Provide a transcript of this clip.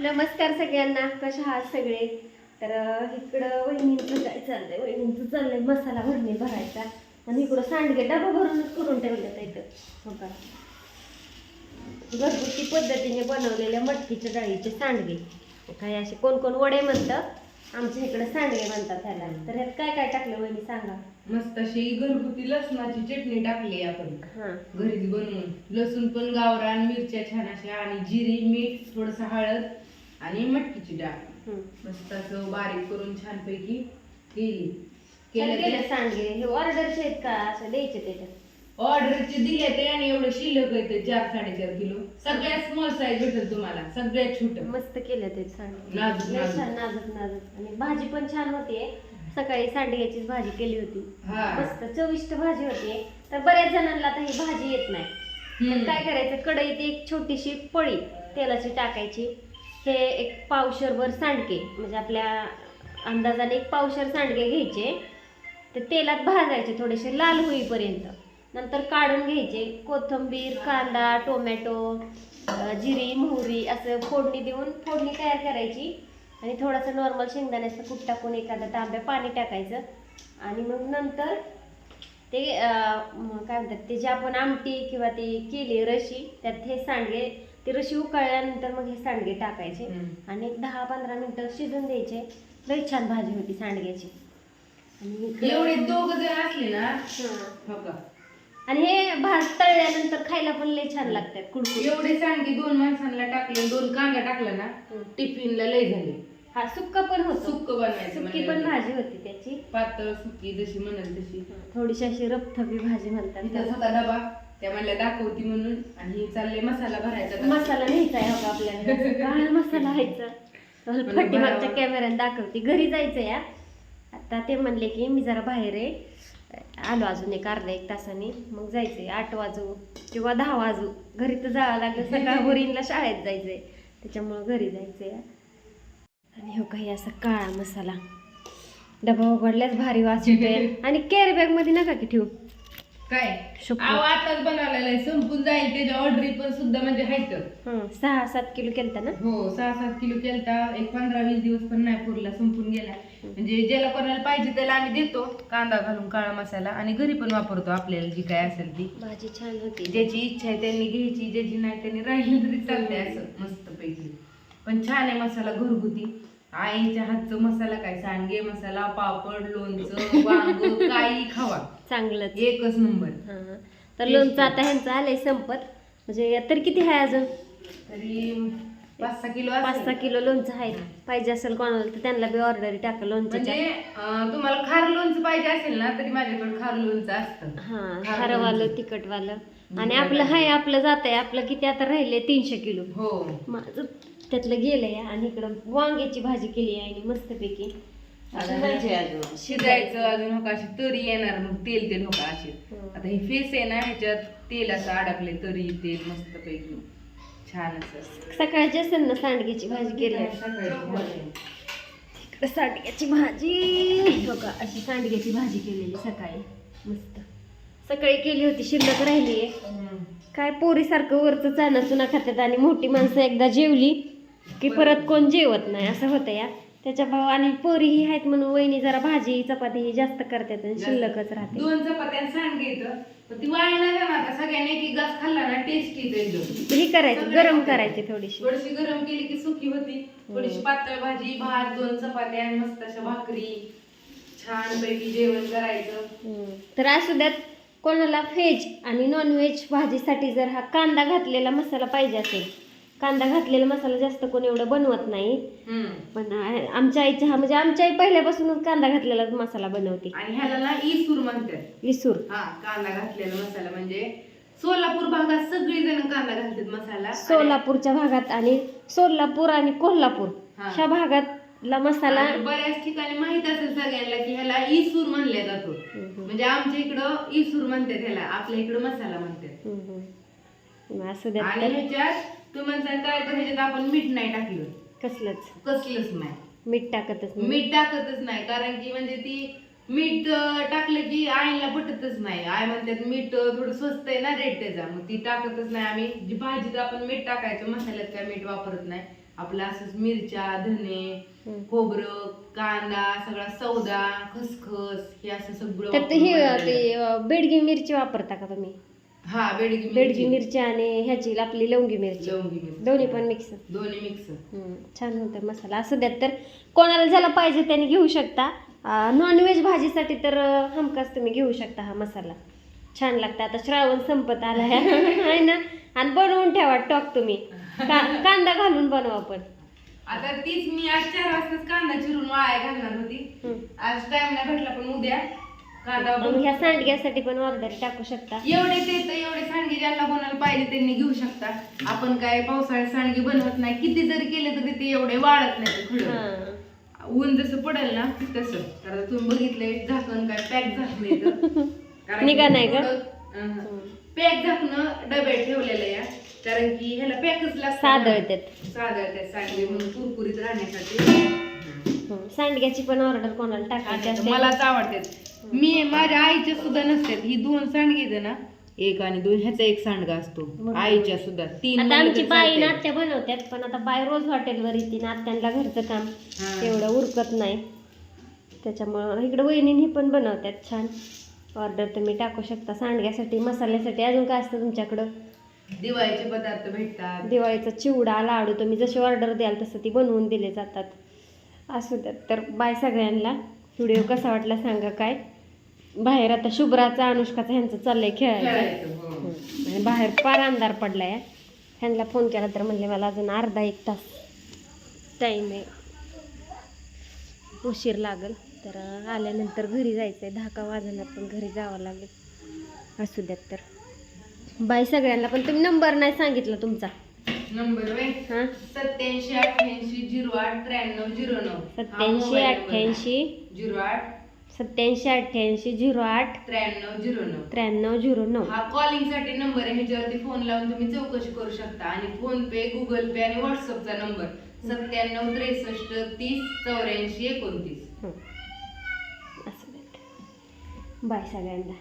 नमस्कार सगळ्यांना कशा आहात सगळे? तर इकडं वहिनींचं काय चाललंय? वहिनींचं चाललंय मसाला भरणी भरायचा. आणि इकडं सांडगे डबा भरूनच करून ठेवलं इथं. हो का? घरगुती पद्धतीने बनवलेल्या मटकीच्या डाळीचे सांडगे. काही असे कोण कोण वडे म्हणतं? आमच्या इकडे सांडगे म्हणतात त्याला तर ह्यात काय काय टाकलं वहिनी सांगा? मस्त अशी घरगुती लसणाची चटणी टाकली आपण. हां. घरीच बनवून. लसूण पण गावरान मिरच्या छान अशा आणि जिरी मीठ थोडस हळद आणि मटकीची डाळ. मस्त असं बारीक करून छानपैकी केली. केलं केलं सांडगे हे ऑर्डरचे आहेत का? असं द्यायचे त्याच्यात ऑर्डरचे दिले ते आणि एवढं शिल्लक येते चार साडेचार किलो. सगळ्यात स्मॉल साईज भेटेल तुम्हाला. सगळ्यात छोट. मस्त केलं ते सांडगे नाजूक, लय. छान नाजूक. नाजूक आणि भाजी पण छान होती. सकाळी सांडग्याचीच भाजी केली होती. हा. मस्त चविष्ट भाजी होती. तर बऱ्याच जणांना आता ही भाजी येत नाही. तर. काय करायचं? कढईत एक छोटीशी पळी. तेलाची टाकायची. हे एक पावशरभर सांडके म्हणजे आपल्या अंदाजाने एक पावशर सांडके घ्यायचे. ते तेलात भाजायचे थोडेसे लाल होईपर्यंत. नंतर काढून घ्यायचे. कोथिंबीर कांदा टोमॅटो जिरी मोहरी असं फोडणी देऊन फोडणी तयार करायची. आणि थोडंसं नॉर्मल शेंगदाण्याचं कूट टाकून एखादा तांब्या पाणी टाकायचं. आणि मग नंतर ते काय म्हणतात ते जे आपण आमटी किंवा ते केली रशी त्यात हे सांडगे ते रशी उकळल्यानंतर मग हे सांडगे टाकायचे. आणि एक दहा पंधरा मिनिटं शिजून द्यायचे. लई छान भाजी होती सांडग्याची. आणि एवढे दोघ जण असले ना हां. का? आणि हे भात तळल्यानंतर खायला पण लई छान लागतात कुडकुड एवढे सांडगे दोन माणसांना टाकले दोन कांदा टाकला ना टिफिनला लय झाले. हा सुक्का पण होतो. सुक्क बनवायचं सुक्की पण म्हणलं भाजी होती त्याची. पातळ सुकी जशी म्हणाल तशी. थोडीशी अशी रपथपी भाजी म्हणतात डबा. त्या म्हणल्या दाखवती म्हणून. आणि चालले मसाला भरायचा. मसाला न्यायचा आहे आपल्याला. काळा मसाला व्हायचा. मागच्या कॅमेऱ्याने दाखवते. घरी जायचं या. आता ते म्हणले की मी जरा बाहेर आहे. आलो अजून एक अर्धा एक तासाने. मग जायचंय आठ वाजू किंवा दहा वाजू. घरी तर जावं लागलं. सकाळ बोरीनला शाळेत जायचंय त्याच्यामुळं घरी जायचंय आणि हो काही असा काळा मसाला. डबा उघडल्याच भारी वास येतोय. आणि कॅरी बॅगमध्ये नका की ठेवू. काय. अहो आताच बनवलेला आहे. संपून जाईल त्याच्या ऑर्डरी पण सुद्धा म्हणजे आहेत हं, सहा सात किलो केलता ना? हो सहा सात किलो केलता. एक पंधरा वीस दिवस पण नाही पुरला संपून गेला. म्हणजे ज्याला कोणाला पाहिजे त्याला आम्ही देतो कांदा घालून काळा मसाला. आणि घरी पण वापरतो आपल्याला जी काय असेल ती. भाजी छान होती. ज्याची इच्छा आहे त्यांनी घ्यायची ज्याची नाही त्यांनी राहिली तरी चालते असं मस्त पैकी पण छान आहे मसाला घरगुती. आईच्या हातचं मसाला काय? सांडगे मसाला पापड लोणचं वांग काही खावा. चांगलंच. एकच नंबर. हा. तर लोणचं आता ह्यांचं आलंय संपत. म्हणजे तर किती आहे अजून? तरी पाच सहा किलो पाच असेल. सहा किलो लोणचं आहे. पाहिजे असेल कोणाला तर त्यांना बी ऑर्डर टाका लोणच्याच्या. म्हणजे अं, तुम्हाला खार लोणचं पाहिजे असेल ना तरी माझ्याकडे खार लोणचं असतं. हा खार खारवालं लोणचं. तिखटवालं. आणि आपलं हाय आपलं जात आहे आपलं किती आता राहिले तीनशे किलो. हो. माझं त्यातलं गेलंय आणि इकडं वांग्याची भाजी केली आहे आणि मस्तपैकी. शिजायचं अजून हो का अशी तरी येणार मग तेल तेल हो का अशी. आता ही फेस आहे ना ह्याच्यात तेल असं अडकले तरी तेल मस्त पैकी छान असं. सकाळची असेल ना सांडग्याची भाजी केली. आहे सकाळी. इकडं सांडग्याची भाजी. हो का अशी सांडग्याची भाजी केलेली सकाळी. मस्त. सकाळी केली होती शिल्लक राहिली हं. काय पोरीसारखं वरचं चाना चुना खातात आणि मोठी माणसं एकदा जेवली की परत कोण जेवत नाही असं होतं या. त्याच्या भाव आणि पोरी ही आहेत म्हणून वहिनी जरा भाजी चपाती ही जास्त करतात आणि शिल्लकच राहते. दोन चपात्या पण ती जाणार का? सगळ्यांनी एक घास खाल्ला ना टेस्ट येतो ही करायची गरम करायची थोडीशी. थोडीशी गरम केली की सुकी होती. थोडीशी पातळ भाजी भात दोन चपात्या आणि मस्त अशा भाकरी. छान पैकी जेवण करायचं. हम्म. तर असू द्यात कोणाला व्हेज आणि नॉनव्हेज भाजीसाठी जर हा कांदा घातलेला मसाला पाहिजे असेल कांदा घातलेला मसाला जास्त कोण एवढं बनवत नाही. पण आमच्या आईच्या हा म्हणजे आमच्या आई पहिल्यापासूनच कांदा घातलेला मसाला बनवते. आणि ह्याला ना इसूर म्हणतात. विसूर हा कांदा घातलेला मसाला म्हणजे सोलापूर भागात सगळी जण कांदा घालतात मसाला. सोलापूरच्या भागात आणि सोलापूर आणि कोल्हापूर. ह्या भागातला मसाला आणि बऱ्याच ठिकाणी माहीत असेल सगळ्यांना की ह्याला इसूर म्हणले जातो. म्हणजे आमच्या इकडं इसूर म्हणतात ह्याला आपल्या इकडं मसाला म्हणतात. हम्म, हम्म. असू आणि ह्याच्यात म्हणता काय तर ह्याच्यात आपण मीठ नाही टाकलं. कसलंच? कसलंच नाही. मीठ टाकतच नाही. मीठ टाकतच नाही कारण की म्हणजे ती मीठ अं, टाकलं की आईला पटतच नाही. आई म्हणतात मीठ अं, थोडं स्वस्त आहे ना रेट त्याचा. मग ती टाकतच नाही. आम्ही जी भाजीत आपण मीठ टाकायचं मसाल्यात काय मीठ वापरत नाही. आपलं असंच मिरच्या धने. खोबरं कांदा सगळा सौदा खसखस हे असं सगळं त्यात हे. ते बेडगी मिरची वापरता का तुम्ही? हा बेडगी बेडगी मिरची आणि ह्याची आपली लवंगी मिरची. लवंगी मिरची. दोन्ही पण मिक्स दोन्ही मिक्स छान होतं मसाला. असं द्यात तर कोणाला ज्याला पाहिजे त्याने घेऊ शकता. नॉनव्हेज भाजीसाठी तर हमखास तुम्ही घेऊ शकता हा मसाला. छान लागतं. आता श्रावण संपत आला आहे ना? आणि बनवून ठेवा टॉक तुम्ही. का- कांदा घालून बनवा पण. आता तीच मी आज चार वाजताच कांदा चिरून वाया घालणार होती. आज टाइम नाही भेटला पण उद्या कांदा मग ह्या सांडग्यासाठी पण ऑर्डर टाकू शकता. एवढे ते तर एवढे सांडगे ज्यांना कोणाला पाहिजे त्यांनी घेऊ शकता. आपण काय पावसाळ्यात सांडगे बनवत नाही. किती जरी केले तरी ते एवढे वाळत नाही. ऊन जसं पडेल ना तसं. तर आता तुम्ही बघितलंय झाकण काय पॅक तर. निघा नाही का? पॅक झाकणं डब्यात ठेवलेलं या कारण की ह्याला पॅकच लागतं सादळतात सादळतात सांडगे म्हणून कुरकुरीत राहण्यासाठी हं. सांडग्याची पण ऑर्डर कोणाला टाकायची असते मलाच आवडतात मी माझ्या आईच्या सुद्धा नसतात ही दोन सांडगे ना एक आणि दोन ह्याचा एक सांडगा असतो. आईच्या सुद्धा तीन आता आमची बाई. नाट्य बनवतात पण आता बाय रोज हॉटेलवर येते ना आत्यांना घरचं काम. तेवढं उरकत नाही त्याच्यामुळं इकडं वहिनीही पण बनवतात छान ऑर्डर तुम्ही टाकू शकता. सांडग्यासाठी मसाल्यासाठी अजून काय असतं तुमच्याकडं? दिवाळीचे पदार्थ भेटतात. दिवाळीचा चिवडा लाडू तुम्ही जशी ऑर्डर द्याल तसं ती बनवून दिले जातात. असू द्यात तर बाय सगळ्यांना. व्हिडिओ कसा वाटला सांगा काय? बाहेर आता शुभ्राचा अनुष्काचा ह्यांचं चाललंय खेळायचं. हो. बाहेर फार अंधार पडलाय. ह्यांना फोन केला तर म्हणले मला अजून अर्धा एक तास टाईम आहे. उशीर लागल. तर आल्यानंतर घरी जायचं आहे दहा का वाजणार पण घरी जावं लागेल. असू द्यात तर. बाय सगळ्यांना पण तुम्ही नंबर नाही सांगितला तुमचा. नंबर हां? सत्याऐंशी अठ्ठ्याऐंशी झिरो आठ त्र्याण्णव झिरो नऊ. सत्याऐंशी अठ्ठ्याऐंशी. झिरो आठ. सत्याऐंशी अठ्ठ्याऐंशी झिरो आठ. त्र्याण्णव झिरो नऊ. त्र्याण्णव झिरो नऊ. हा कॉलिंगसाठी नंबर आहे. ह्याच्यावरती फोन लावून तुम्ही चौकशी करू शकता. आणि फोन पे गुगल पे आणि व्हॉट्सअपचा नंबर सत्त्याण्णव त्रेसष्ट तीस चौऱ्याऐंशी एकोणतीस. हं. बाय सगळ्यांना